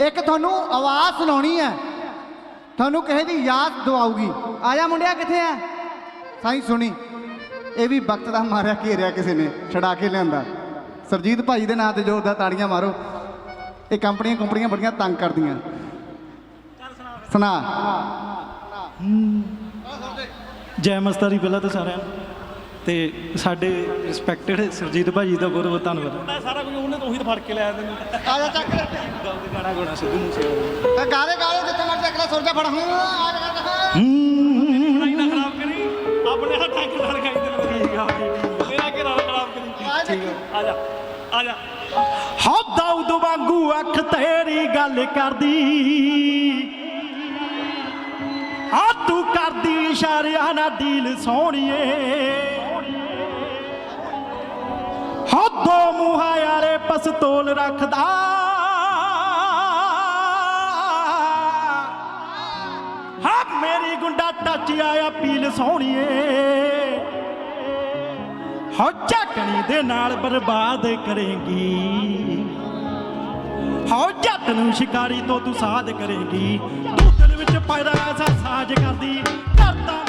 ਇੱਕ ਤੁਹਾਨੂੰ ਆਵਾਜ਼ ਸੁਣਾਉਣੀ ਹੈ। ਤੁਹਾਨੂੰ ਕਿਸੇ ਦੀ ਯਾਦ ਦਿਵਾਊਗੀ। ਆ ਜਾ ਮੁੰਡਿਆ, ਕਿੱਥੇ ਆ? ਸਾਈ ਸੁਣੀ। ਇਹ ਵੀ ਵਕਤ ਦਾ ਮਾਰਿਆ ਘੇਰਿਆ ਕਿਸੇ ਨੇ, ਛਡਾ ਕੇ ਲਿਆਂਦਾ। ਸਰਜੀਤ ਭਾਈ ਦੇ ਨਾਂ ਤੇ ਜ਼ੋਰਦਾਰ ਤਾੜੀਆਂ ਮਾਰੋ। ਇਹ ਕੰਪਨੀਆਂ ਕੰਪਨੀਆਂ ਬੜੀਆਂ ਤੰਗ ਕਰਦੀਆਂ। ਸੁਣਾ। ਜੈ ਮਸਤਾਰੀ ਪਹਿਲਾਂ ਤਾਂ ਸਾਰਿਆਂ ਨੂੰ। ਤੇ ਸਾਡੇ ਰਿਸਪੈਕਟਡ ਸਰਜੀਤ ਭਾਜੀ ਦਾ ਬਹੁਤ ਬਹੁਤ ਧੰਨਵਾਦ। ਮੈਂ ਸਾਰਾ ਕੁਝ ਉਹਨੇ ਤੋਂ ਉਹੀ ਤਾਂ ਫੜ ਕੇ ਲਿਆ ਤੈਨੂੰ। ਆ ਜਾ ਚੱਕ ਕੇ ਗਾਣਾ ਗਾਣਾ ਸਿੱਧੂ ਮੂਸੇਵਾਲਾ ਗਾਰੇ ਗਾਰੇ ਜਿੱਥੇ ਮਰਜ਼ੀ ਅਗਲਾ ਸੁਰਜਾ ਫੜ। ਹੂੰ ਆ ਜਾ ਨਹੀਂ ਨਾ ਖਰਾਬ ਕਰੀ। ਆਪਣੇ ਹੱਥਾਂ ਨਾਲ ਲਗਾਈ ਤੇ ਠੀਕ ਆ ਮੇਰਾ ਕਿ ਨਾਲ ਖਰਾਬ ਕਰੀ। ਠੀਕ ਆ। ਆ ਜਾ ਆ ਜਾ। ਹੋ ਦਾਊਦ ਵਾਂਗੂ ਅੱਖ ਤੇਰੀ ਗੱਲ ਕਰਦੀ। ਆ ਤੂੰ ਕਰਦੀ ਇਸ਼ਾਰਿਆਂ ਨਾਲ ਡੀਲ ਸੋਹਣੀਏ। ਹੋ ਦੋ ਮੂੰਹਾਂ ਵਾਲੇ ਪਸਤੋਲ ਰੱਖਦਾ। ਹਾਂ, ਮੇਰੀ ਗੁੰਡਾ ਟੱਚ ਆਇਆ ਪੀਲ ਸੋਹਣੀਏ। ਹੋ ਝਕਣੀ ਦੇ ਨਾਲ ਬਰਬਾਦ ਕਰੇਗੀ। ਹੋ ਜੱਟ ਨੂੰ ਸ਼ਿਕਾਰੀ ਤੋਂ ਤੂੰ ਸਾਧ ਕਰੇਗੀ। ਤੂੰ ਦਿਲ ਵਿੱਚ ਪੈਦਾ ਐਸਾ ਸਾਜ ਕਰਦੀ, ਕਰਦਾ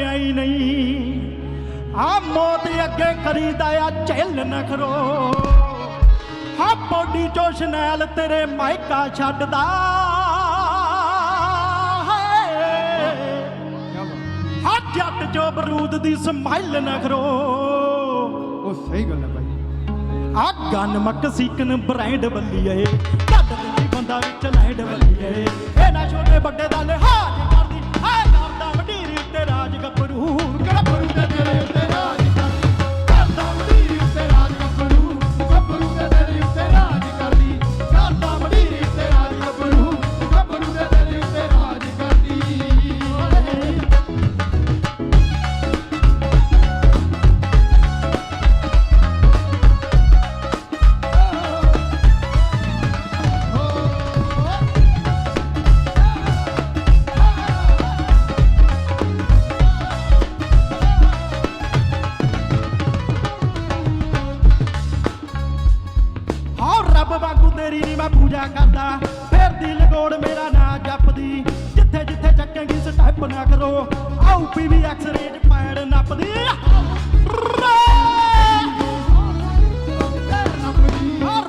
ਸੁਣਿਆ ਹੀ ਨਹੀਂ। ਆ ਮੌਤ ਅੱਗੇ ਕਰੀਦਾ ਆ ਝੱਲ ਨਖਰੋ ਹਾਂ ਬੋਡੀ ਚੋਂ ਸ਼ਨੈਲ ਤੇਰੇ ਮਾਇਕਾ ਛੱਡਦਾ। ਹੈ ਜੱਟ ਜੋ ਬਰੂਦ ਦੀ ਸਮਾਈਲ ਨਖਰੋ ਉਹ ਸਹੀ ਗੱਲ ਹੈ ਭਾਈ। ਆ ਗਨ ਮੱਕ ਸੀਕਨ ਬ੍ਰਾਂਡ ਬੱਲੀਏ ਕੱਢ ਦਿੰਦੀ ਬੰਦਾ ਵਿੱਚ ਲੈਂਡ ਬੱਲੀਏ ਰੱਬ ਵਾਂਗੂ ਤੇਰੀ ਨੀ ਮੈਂ ਪੂਜਾ ਕਰਦਾ। ਫੇਰ ਦੀ ਲਗੋੜ ਮੇਰਾ ਨਾਂ ਜਪਦੀ। ਜਿੱਥੇ ਜਿੱਥੇ ਚੱਕੇਗੀ ਸਟੈਪ ਨਾ ਕਰੋ। ਆਉ ਪੀਵੀ ਐਕਸ ਪੈੜ ਨੱਪਦੀ।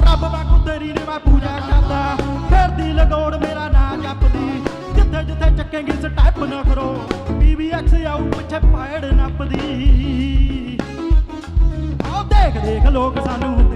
ਰੱਬ ਵਾਂਗੂ ਤੇਰੀ ਨੀ ਮੈਂ ਪੂਜਾ ਕਰਦਾ। ਫੇਰਦੀ ਲਗੋੜ ਮੇਰਾ ਨਾਂ ਜਪਦੀ। ਜਿੱਥੇ ਜਿੱਥੇ ਚੱਕੇਗੀ ਸਟੈਪ ਨਾ ਕਰੋ। ਪੀਵੀ ਐਕਸ ਆਉ ਪਿੱਛੇ ਪੈੜ ਨੱਪਦੀ। ਆਓ ਦੇਖ ਦੇਖ ਲੋਕ ਸਾਨੂੰ।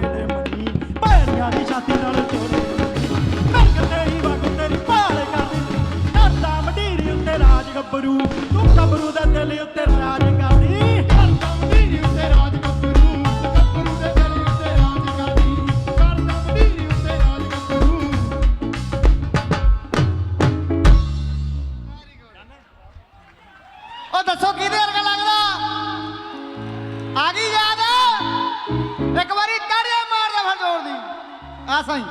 ਆ ਸਾਈਂ।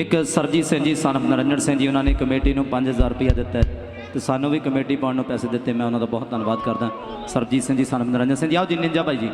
ਇੱਕ ਸਰਜੀਤ ਸਿੰਘ ਜੀ, ਸਨ ਨਰਿੰਦਰ ਸਿੰਘ ਜੀ, ਉਹਨਾਂ ਨੇ ਕਮੇਟੀ ਨੂੰ 5000 ਰੁਪਇਆ ਦਿੱਤਾ। ਹੈ ਤੇ ਸਾਨੂੰ ਵੀ ਕਮੇਟੀ ਪਾਉਣ ਨੂੰ ਪੈਸੇ ਦਿੱਤੇ, ਮੈਂ ਉਹਨਾਂ ਦਾ ਬਹੁਤ ਧੰਨਵਾਦ ਕਰਦਾ। ਸਰਜੀਤ ਸਿੰਘ ਜੀ, ਸਨ ਨਰਿੰਦਰ ਸਿੰਘ ਜੀ, ਆਓ ਜੀ, ਨਿੰਜਾ ਭਾਈ ਜੀ।